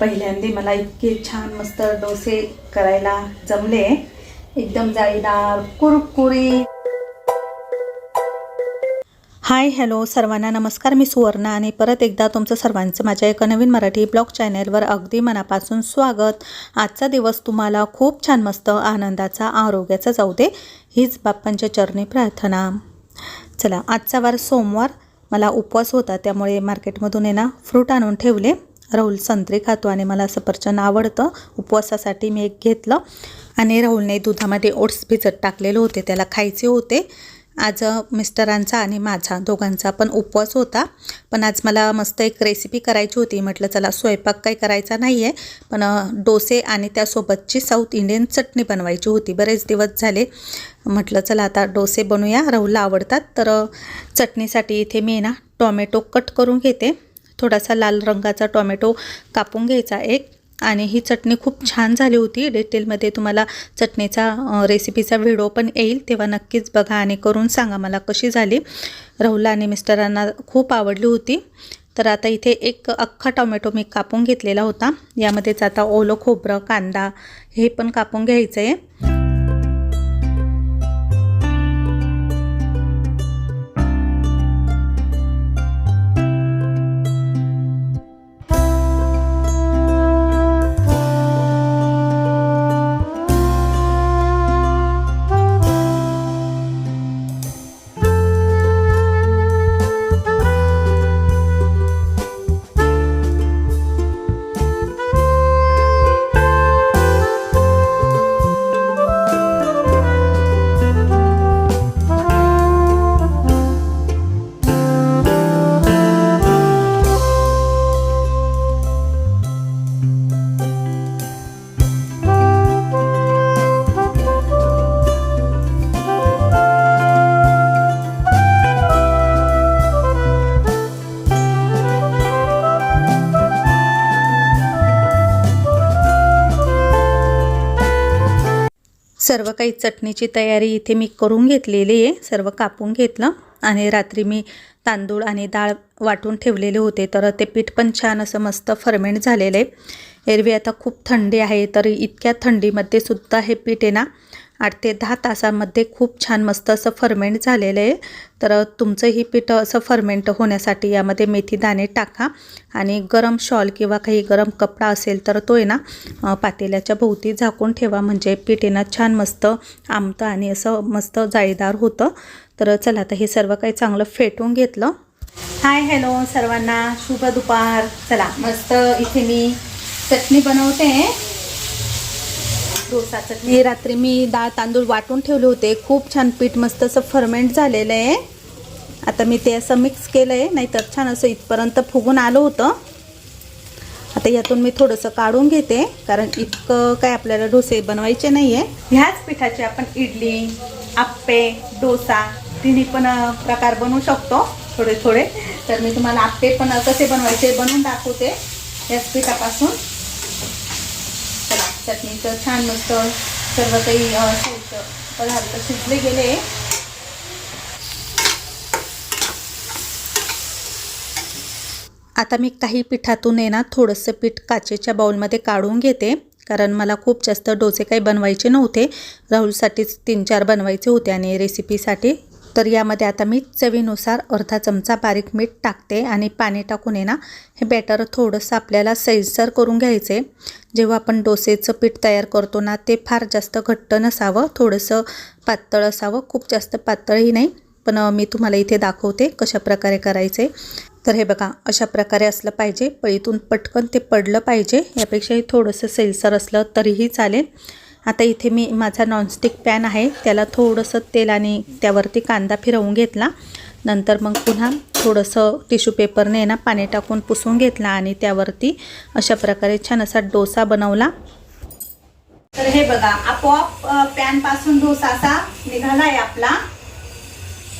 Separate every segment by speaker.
Speaker 1: पहिल्यांदा मला इतके छान मस्त डोसे करायला जमले. एकदम जाळीदार कुरकुरी. हाय हॅलो सर्वांना नमस्कार. मी सुवर्णा आणि परत एकदा तुमचं सर्वांचं माझ्या एका नवीन मराठी ब्लॉग चॅनेलवर अगदी मनापासून स्वागत. आजचा दिवस तुम्हाला खूप छान मस्त आनंदाचा आरोग्याचा जाऊ दे हीच बाप्पांच्या चरणी प्रार्थना. चला आजचा वार सोमवार. मला उपवास होता त्यामुळे मार्केटमधून आहे ना फ्रूट आणून ठेवले. राहुल संत्री खातो आणि मला सफरचंद आवडतं. उपवासासाठी मी एक घेतलं आणि राहुलने दुधामध्ये ओट्स भिजत टाकलेले होते. त्याला खायचे होते. आज मिस्टरांचा आणि माझा दोघांचा पण उपवास होता. पण आज मला मस्त एक रेसिपी करायची होती. म्हटलं चला स्वयंपाक काही करायचा नाही आहे पण डोसे आणि त्यासोबतची साऊथ इंडियन चटणी बनवायची होती. बरेच दिवस झाले. म्हटलं चला आता डोसे बनवूया राहुलला आवडतात. तर चटणीसाठी इथे मी ना टॉमॅटो कट करून घेते. थोडासा लाल रंगाचा टोमॅटो कापून घ्यायचा एक. आणि ही चटणी खूप छान झाली होती. डिटेलमध्ये तुम्हाला चटणीचा रेसिपीचा व्हिडिओ पण येईल. तेव्हा नक्कीच बघा आणि करून सांगा मला कशी झाली. राहुल आणि मिस्टरांना खूप आवडली होती. तर आता इथे एक अख्खा टोमॅटो मी कापून घेतलेला होता. यामध्येच आता ओलं खोबरं कांदा हे पण कापून घ्यायचं आहे सर्व काही चटणीची तयारी इथे मी करून घेतलेली आहे. सर्व कापून घेतलं आणि रात्री मी तांदूळ आणि डाळ वाटून ठेवलेले होते. तर ते पीठ पण छान असं मस्त फर्मेंट झालेलं आहे. एरवी आता खूप थंडी आहे तर इतक्या थंडीमध्ये सुद्धा हे पीठ आहे ना आठ ते दहा तासामध्ये खूप छान मस्त असं फर्मेंट झालेलं आहे. तर तुमचं ही पीठ असं फर्मेंट होण्यासाठी यामध्ये मेथी दाणे टाका आणि गरम शॉल किंवा काही गरम कपडा असेल तर तो आहे ना पातेल्याच्या भोवती झाकून ठेवा. म्हणजे पीठ ना छान मस्त आमतं आणि असं मस्त जाळीदार होतं. तर चला आता हे सर्व काही चांगलं फेटून घेतलं. हाय हॅलो सर्वांना. शुभ दुपार. चला मस्त इथे मी चटणी बनवते. डोसा चटणी रात्री मी डाळ तांदूळ वाटून ठेवले होते. खूप छान पीठ मस्त असं फर्मेंट झालेलं आहे. आता मी ते असं मिक्स केलं आहे नाहीतर छान असं इथपर्यंत फुगून आलं होतं. आता यातून मी थोडंसं काढून घेते कारण इतकं काय आपल्याला डोसे बनवायचे नाही आहे ह्याच पिठाचे आपण इडली आप्पे डोसा तिन्ही पण प्रकार बनवू शकतो थोडे थोडे तर मी तुम्हाला आप्पे पण कसे बनवायचे बनवून दाखवते याच पिठापासून. चटणी तर छान मस्त सर्व काही साहित्य पदार्थ शिजले गेले. आता मी काही पिठातून आहे ना थोडंसं पीठ काचेच्या बाउलमध्ये काढून घेते. कारण मला खूप जास्त डोसे काही बनवायचे नव्हते. राहुलसाठीच तीन चार बनवायचे होते आणि रेसिपीसाठी. तर यामध्ये आता मी चवीनुसार अर्धा चमचा बारीक मीठ टाकते आणि पाणी टाकून आहे ना हे बॅटर थोडंसं आपल्याला सैलसर करून घ्यायचे जेव्हा आपण डोसेचं पीठ तयार करतो ना ते फार जास्त घट्ट नसावं थोडंसं पातळ असावं खूप जास्त पातळही नाही. पण मी तुम्हाला इथे दाखवते कशा प्रकारे करायचे तर हे बघा अशा प्रकारे असलं पाहिजे पळीतून पटकन ते पडलं पाहिजे यापेक्षाही थोडंसं सैलसर असलं तरीही चालेल. आता इथे मी माझा नॉनस्टिक पॅन आहे. त्याला थोडंसं तेल आणि त्यावरती कांदा फिरवून घेतला. नंतर मग पुन्हा थोडंसं टिश्यू पेपरने ना पाणी टाकून पुसून घेतला आणि त्यावरती अशा प्रकारे छान असा डोसा बनवला. तर हे बघा आपोआप पॅनपासून डोसा असा निघाला आहे आपला.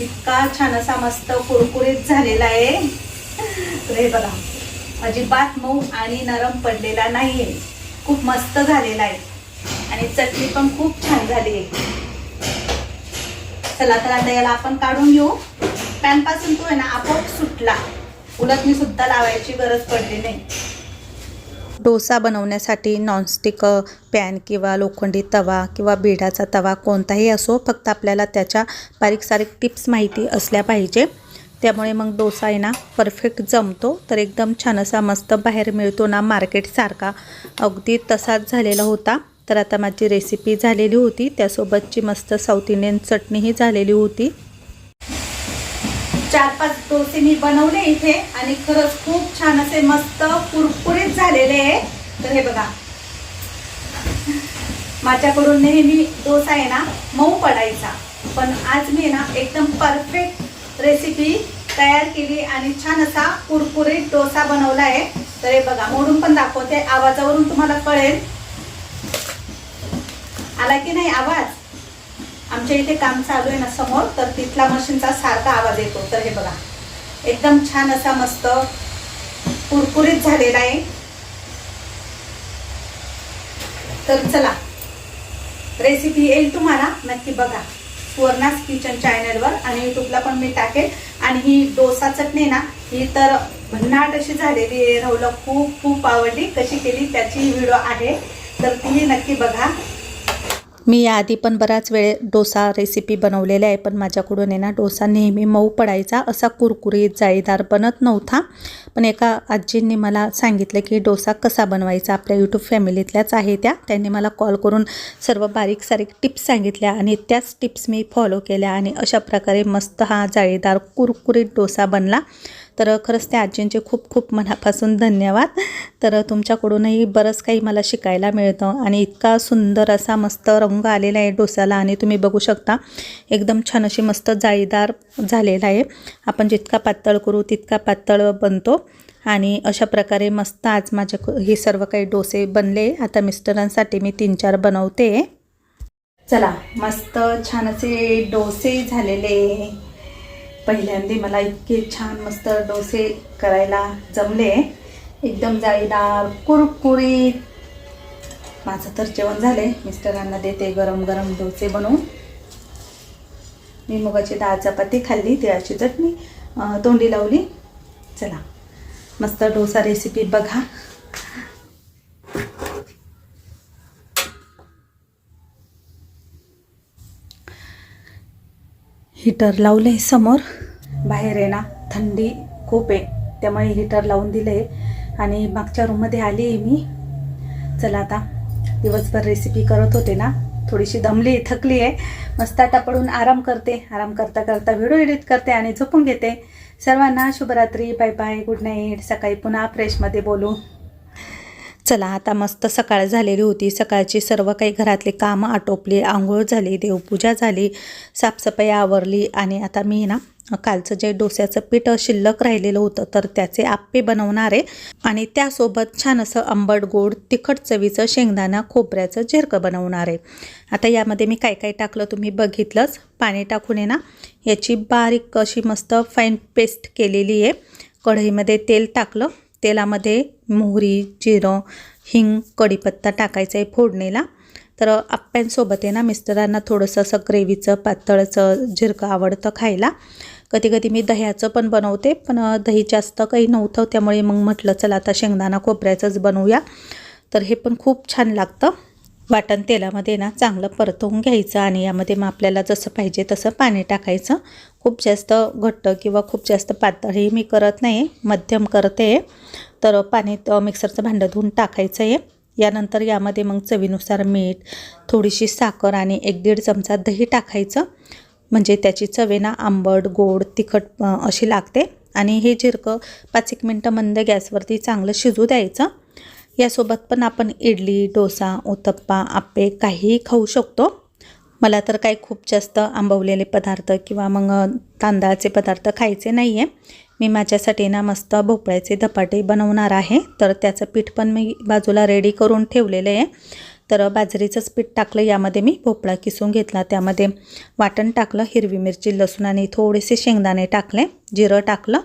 Speaker 1: इतका छान असा मस्त कुरकुरीत झालेला आहे. तर हे बघा अजिबात मऊ आणि नरम पडलेला नाहीये. खूप मस्त झालेला आहे. आणि चटणी पण खूप छान झाली. आहे चला तर आता याला आपण काढून घेऊ. पॅनपासून तो आहे ना आपोआप सुटला. उलट मी सुद्धा लावायची गरज पडली नाही. डोसा बनवण्यासाठी नॉनस्टिक पॅन किंवा लोखंडी तवा किंवा बिडाचा तवा कोणताही असो फक्त आपल्याला त्याच्या बारीक सारीक टिप्स माहिती असल्या पाहिजे. त्यामुळे मग डोसा आहे ना परफेक्ट जमतो. तर एकदम छान असा मस्त बाहेर मिळतो ना मार्केटसारखा अगदी तसाच झालेला होता. तर आता माझी रेसिपी झालेली होती. त्यासोबतची मस्त साऊथ इंडियन चटणीही झालेली होती. चार पाच डोसे मी बनवले इथे आणि खरंच खूप छान असे मस्त कुरकुरीत झालेले आहे. तर हे बघा. माझ्याकडून नेहमी डोसा आहे ना मऊ पडायचा. पण आज मी ना एकदम परफेक्ट रेसिपी तयार केली आणि छान असा कुरकुरीत डोसा बनवला आहे. तर हे बघा मोडून पण दाखवते. आवाजावरून तुम्हाला कळेल. आला की नाही आवाज? आमच्या इथे काम चालू आहे ना समोर तर तिथला मशीनचा सारखा आवाज येतो. तर हे बघा. एकदम छान असा मस्त कुरकुरीत झालेला आहे. तर चला. रेसिपी येईल तुम्हाला. नक्की बघा. सुवर्णास किचन चॅनलवर आणि युट्यूबला पण मी टाकेल. आणि ही डोसा चटणी ना ही तर भन्नाट अशी झालेली आहे. राहुला खूप खूप आवडली. कशी केली त्याची व्हिडिओ आहे. तर तीही नक्की बघा. मी याआधी पण बराच वेळ डोसा रेसिपी बनवलेल्या आहे पण माझ्याकडून आहे ना डोसा नेहमी मऊ पडायचा असा कुरकुरीत जाळीदार बनत नव्हता. पण एका आजींनी मला सांगितलं की डोसा कसा बनवायचा आपल्या यूट्यूब फॅमिलीतल्याच आहे त्या. त्यांनी मला कॉल करून सर्व बारीक सारीक टिप्स सांगितल्या आणि त्याच टिप्स मी फॉलो केल्या आणि अशा प्रकारे मस्त हा जाळीदार कुरकुरीत डोसा बनला. तर खरंच त्या आजींचे खूप खूप मनापासून धन्यवाद. तर तुमच्याकडूनही बरंच काही मला शिकायला मिळतं आणि इतका सुंदर असा मस्त रंग आलेला आहे डोसाला आणि तुम्ही बघू शकता एकदम छान अशी मस्त जाळीदार झालेला आहे. आपण जितका पातळ करू तितका पातळ बनतो आणि अशा प्रकारे मस्त आज माझ्या हे सर्व काही डोसे बनले. आता मिस्टरांसाठी मी तीन चार बनवते. चला मस्त छान असे डोसे झालेले. पहिल्यांदा मला इतके छान मस्त डोसे करायला जमले. एकदम जाळीदार कुरकुरीत. माझं तर जेवण झाले मिस्टरांना देते गरम गरम डोसे बनवून. मी मुगाची डाळ चपाती खाल्ली तिळाची चटणी तोंडी लावली. चला मस्त डोसा रेसिपी बघा. हीटर लावलं आहे समोर. बाहेर आहे ना थंडी खूप आहे. त्यामुळे हीटर लावून दिलं आहे आणि मागच्या रूममध्ये आली आहे मी. चला आता दिवसभर रेसिपी करत होते ना. थोडीशी दमली थकली आहे. मस्त आता पडून आराम करते. आराम करता करता व्हिडिओ एडिट करते आणि झोपून घेते. सर्वांना शुभरात्री. बाय बाय गुड नाईट सकाळी पुन्हा फ्रेशमध्ये बोलू. चला आता मस्त सकाळ झालेली होती. सकाळची सर्व काही घरातले कामं आटोपली आंघोळ झाली देवपूजा झाली साफसफाई आवरली आणि आता मी ना कालचं जे डोस्याचं पीठ शिल्लक राहिलेलं होतं तर त्याचे आप्पे बनवणार आहे. आणि त्यासोबत छान असं आंबट गोड तिखट चवीचं शेंगदाणा खोबऱ्याचं झिरकं बनवणार आहे. आता यामध्ये मी काय काय टाकलं तुम्ही बघितलंच. पाणी टाकून आहे ना याची बारीक अशी मस्त फाईन पेस्ट केलेली आहे. कढईमध्ये तेल टाकलं. तेलामध्ये मोहरी जिरं हिंग कढीपत्ता टाकायचा आहे फोडणीला. तर आप्प्यांसोबत आहे ना मिस्टरांना थोडंसं असं ग्रेव्हीचं पातळचं झिरकं आवडतं खायला. कधी कधी मी दह्याचं पण बनवते पण दही जास्त काही नव्हतं त्यामुळे मग म्हटलं चला आता शेंगदाणा खोबऱ्याचंच बनवूया. तर हे पण खूप छान लागतं. वाटण तेलामध्ये ना चांगलं परतवून घ्यायचं आणि यामध्ये मग आपल्याला जसं पाहिजे तसं पाणी टाकायचं. खूप जास्त घट्ट किंवा खूप जास्त पातळही मी करत नाही मध्यम करते. तर पाण्यात मिक्सरचं भांडं धुवून टाकायचं आहे. यानंतर यामध्ये मग चवीनुसार मीठ थोडीशी साखर आणि एक दीड चमचा दही टाकायचं. म्हणजे त्याची चवेना आंबट गोड तिखट अशी लागते. आणि हे जिरकं पाच एक मिनटं मंद गॅसवरती चांगलं शिजू द्यायचं. यासोबत पण आपण इडली डोसा उत्तप्पा आप्पे काहीही खाऊ शकतो. मला तर काही खूप जास्त आंबवलेले पदार्थ किंवा मग तांदळाचे पदार्थ खायचे नाही आहे मी माझ्यासाठी ना मस्त भोपळ्याचे धपाटे बनवणार आहे. तर त्याचं पीठ पण मी बाजूला रेडी करून ठेवलेलं आहे. तर बाजरीचंच पीठ टाकलं यामध्ये मी भोपळा किसून घेतला. त्यामध्ये वाटण टाकलं हिरवी मिरची लसूण आणि थोडेसे शेंगदाणे टाकले जिरं टाकलं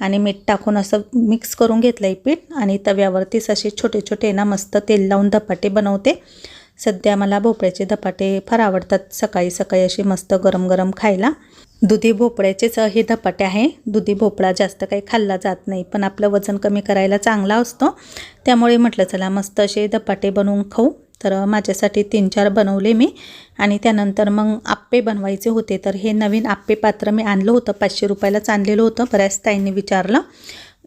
Speaker 1: आणि मीठ टाकून असं मिक्स करून घेतलं आहे पीठ. आणि तव्यावरतीच असे छोटे छोटे ना मस्त तेल लावून धपाटे बनवते. सध्या मला भोपळ्याचे धपाटे फार आवडतात सकाळी सकाळी असे मस्त गरम गरम खायला. दुधी भोपळ्याचेच हे धपाटे आहे. दुधी भोपळा जास्त काही खाल्ला जात नाही पण आपलं वजन कमी करायला चांगला असतो. त्यामुळे म्हटलं चला मस्त असे धपाटे बनवून खाऊ. तर माझ्यासाठी तीन चार बनवले मी. आणि त्यानंतर मग आप्पे बनवायचे होते. तर हे नवीन आप्पे पात्र मी आणलं होतं. पाचशे रुपयालाच आणलेलं होतं. बऱ्याच ताईंनी विचारलं.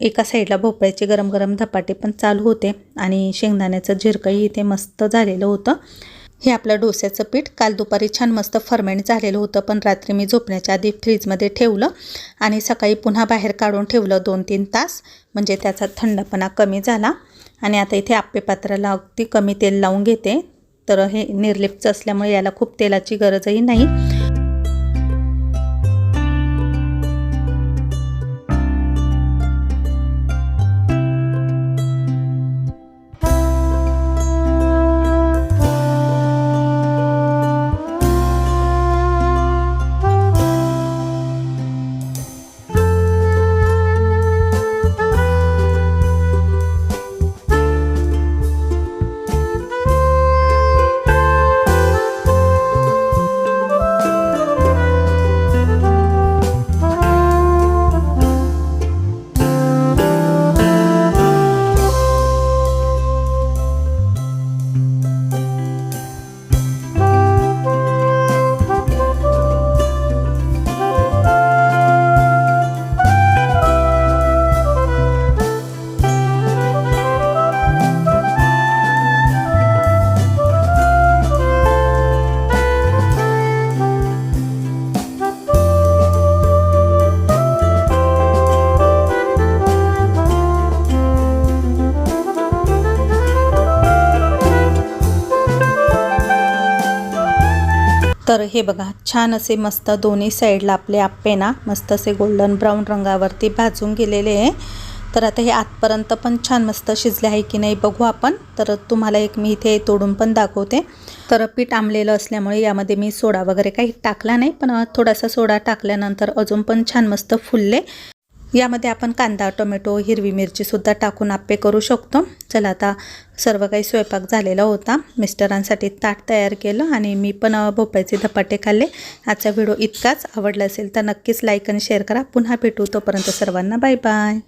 Speaker 1: एका साईडला भोपळ्याचे गरम गरम धपाटे पण चालू होते. आणि शेंगदाण्याचं झिरकंही इथे मस्त झालेलं होतं. हे आपलं डोस्याचं पीठ काल दुपारी छान मस्त फर्मेंट झालेलं होतं पण रात्री मी झोपण्याच्या आधी फ्रीजमध्ये ठेवलं आणि सकाळी पुन्हा बाहेर काढून ठेवलं दोन तीन तास म्हणजे त्याचा थंडपणा कमी झाला. आणि आता इथे आप्पे पात्राला अगदी कमी तेल लावून घेते. तर हे निर्लिप्त असल्यामुळे याला खूप तेलाची गरजही नाही. तर हे बघा छान असे मस्त दोन्ही साईडला आपले आप्पे ना मस्त असे गोल्डन ब्राऊन रंगावरती भाजून गेलेले आहे. तर आता हे आतपर्यंत पण छान मस्त शिजले आहे की नाही बघू आपण. तर तुम्हाला एक मी इथे तोडून पण दाखवते. तर पीठ आंबलेलं असल्यामुळे यामध्ये मी सोडा वगैरे काही टाकला नाही पण थोडासा सोडा टाकल्यानंतर अजून पण छान मस्त फुलले. यामध्ये आपण कांदा टोमॅटो हिरवी मिरचीसुद्धा टाकून आप्पे करू शकतो. चला आता सर्व काही स्वयंपाक झालेला होता. मिस्टरांसाठी ताट तयार केलं आणि मी पण भोपाळचे धपाटे खाल्ले. आजचा व्हिडिओ इतकाच. आवडला असेल तर नक्कीच लाईक आणि शेअर करा. पुन्हा भेटू तोपर्यंत सर्वांना बाय बाय